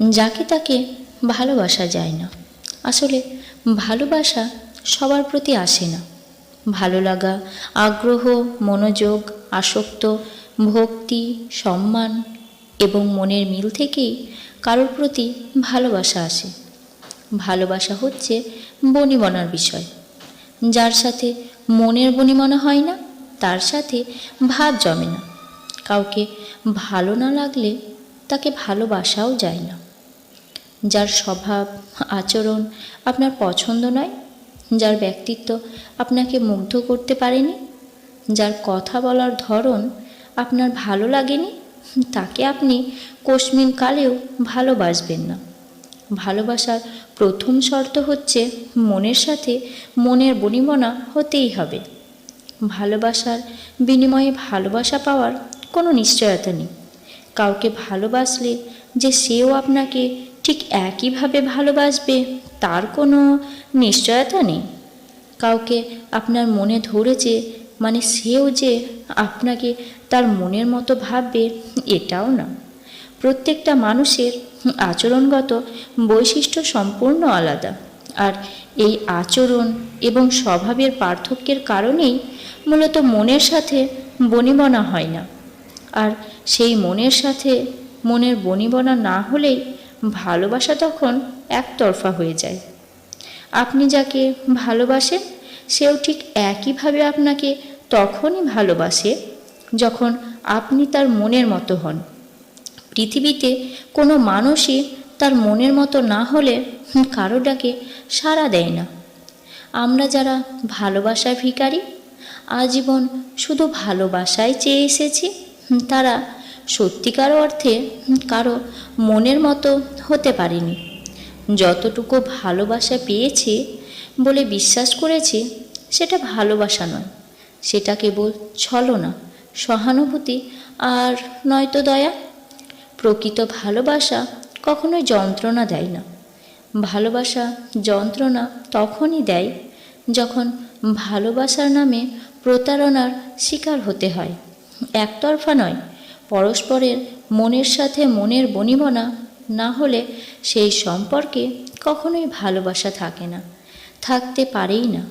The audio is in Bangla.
যাকে তাকে ভালোবাসা যায় না। আসলে ভালোবাসা সবার প্রতি আসে না। ভালো লাগা, আগ্রহ, মনোযোগ, আসক্ত, ভক্তি, সম্মান এবং মনের মিল থেকেই কারোর প্রতি ভালোবাসা আসে। ভালোবাসা হচ্ছে বনিবনার বিষয়। যার সাথে মনের বনিমনা হয় না, তার সাথে ভাব জমে না। কাউকে ভালো না লাগলে তাকে ভালোবাসাও যায় না। যার স্বভাব, আচরণ আপনার পছন্দ নয়, যার ব্যক্তিত্ব আপনাকে মুগ্ধ করতে পারেনি, যার কথা বলার ধরন আপনার ভালো লাগেনি, তাকে আপনি কোশমিন কালেও ভালোবাসবেন না। ভালোবাসার প্রথম শর্ত হচ্ছে মনের সাথে মনের বনিবনা হতেই হবে। ভালোবাসার বিনিময়ে ভালোবাসা পাওয়ার কোনো নিশ্চয়তা নেই। কাউকে ভালোবাসলে যে সেও আপনাকে ঠিক একইভাবে ভালোবাসবে, তার কোনো নিশ্চয়তা নেই। কাউকে আপনার মনে ধরেছে মানে সেও যে আপনাকে তার মনের মতো ভাববে, এটাও না। প্রত্যেকটা মানুষের আচরণগত বৈশিষ্ট্য সম্পূর্ণ আলাদা। আর এই আচরণ এবং স্বভাবের পার্থক্যের কারণেই মূলত মনের সাথে বনিবনা হয় না। আর সেই মনের সাথে মনের বনিবনা না হলেই ভালোবাসা তখন একতরফা হয়ে যায়। আপনি যাকে ভালোবাসেন, সেও ঠিক একইভাবে আপনাকে তখনই ভালোবাসে যখন আপনি তার মনের মতো হন। পৃথিবীতে কোনো মানুষই তার মনের মতো না হলে কারও ডাকে সাড়া দেয় না। আমরা যারা ভালোবাসার ভিখারি, আজীবন শুধু ভালোবাসায় চেয়ে এসেছি, তারা সত্যিকার অর্থে কারও মনের মতো হতে পারেনি। যতটুকু ভালোবাসা পেয়েছি বলে বিশ্বাস করেছি, সেটা ভালোবাসা নয়। সেটা কেবল ছলনা, সহানুভূতি আর নয়তো দয়া। প্রকৃত ভালোবাসা কখনোই যন্ত্রণা দেয় না। ভালোবাসা যন্ত্রণা তখনই দেয় যখন ভালোবাসার নামে প্রতারণার শিকার হতে হয়। একতরফা নয় পরস্পরের মনের সাথে মনের বনিবনা না হলে সেই সম্পর্কে কখনোই ভালোবাসা থাকে না, থাকতে পারেই না।